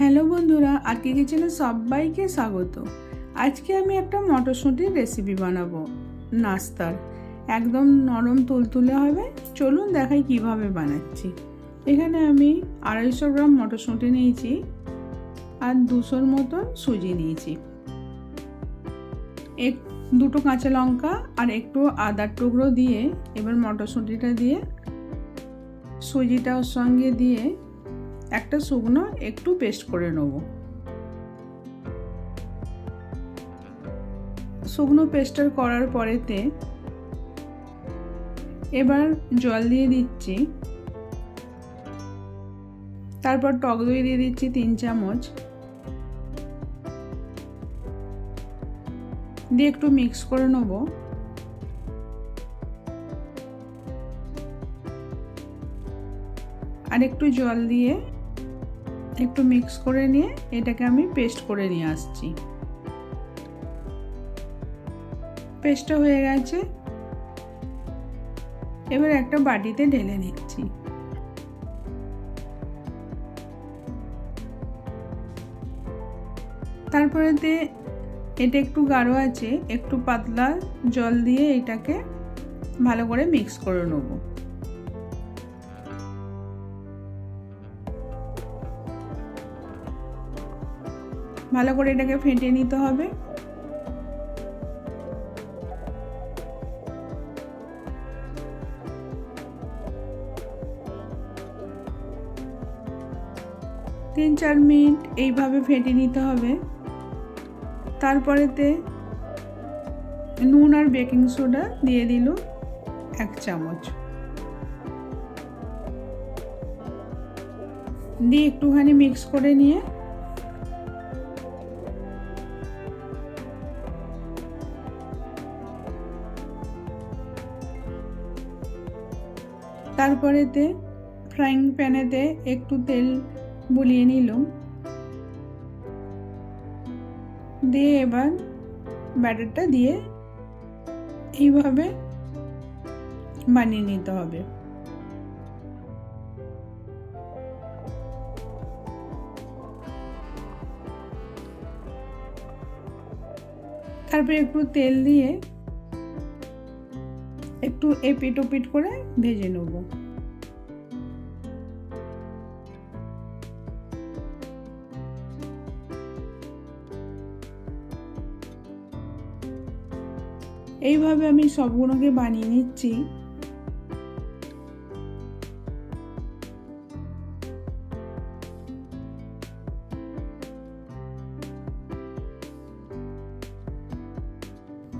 Hello বন্ধুরা আজকে কিচেনে সবাইকে স্বাগত। আজকে আমি একটা মটরশুঁটির রেসিপি বানাবো, নাস্তার। একদম নরম তুলতুলে হবে, চলুন দেখাই কীভাবে বানাচ্ছি। এখানে আমি আড়াইশো গ্রাম মটরশুঁটি নিয়েছি, আর দুশোর মতো সুজি নিয়েছি। এক, দুটো কাঁচা লঙ্কা আর একটু আদার টুকরো দিয়ে, এবার মটরশুঁটিটা দিয়ে সুজিটা ওর সঙ্গে দিয়ে একটা শুকনো একটু পেস্ট করে নেব। শুকনো পেস্টার করার পরেতে এবার জল দিয়ে দিচ্ছি। তারপর টক দই দিয়ে দিচ্ছি তিন চামচ। দিয়ে একটু মিক্স করে নেব। আর একটু জল দিয়ে একটু মিক্স করে নিয়ে এটাকে আমি পেস্ট করে নিয়ে আসছি। পেস্টটা হয়ে গেছে। এবার একটা বাটিতে ঢেলে নিচ্ছি। তারপরেতে এটা একটু গাঢ় আছে, একটু পাতলা জল দিয়ে এটাকে ভালো করে মিক্স করে নেব। ভালো করে এটাকে ফেটে নিতে হবে। তিন চার মিনিট এইভাবে ফেটে নিতে হবে। তারপরেতে নুন আর বেকিং সোডা দিয়ে দিল এক চামচ। দিয়ে একটুখানি মিক্স করে নিয়ে তারপরেতে ফ্রাইং প্যানেতে একটু তেল বুলিয়ে নিলাম। দিয়ে এবার ব্যাটারটা দিয়ে এইভাবে বানিয়ে নিতে হবে। তারপরে একটু তেল দিয়ে একটু এপিট ওপিট করে ভেজে নেব। এইভাবে আমি সবগুলোকে বানিয়ে নিচ্ছি।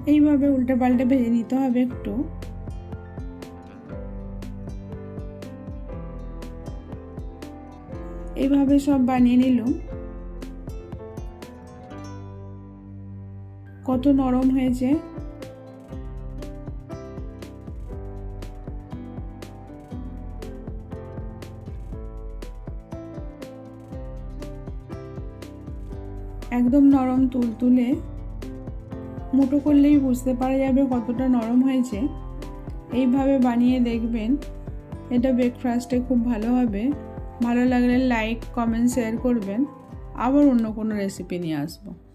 এইভাবে উল্টে পাল্টে ভেজে নিতে হবে একটু। এইভাবে সব বানিয়ে নিলাম। কত নরম হয়েছে। একদম নরম তুলতুলে। মুটো করলেই বুঝতে পারা যাবে কতটা নরম হয়েছে। এইভাবে বানিয়ে দেখবেন, এটা ব্রেকফাস্টে খুব ভালো হবে। ভালো লাগলে লাইক কমেন্ট শেয়ার করবেন। আবার অন্য কোনো রেসিপি নিয়ে আসব।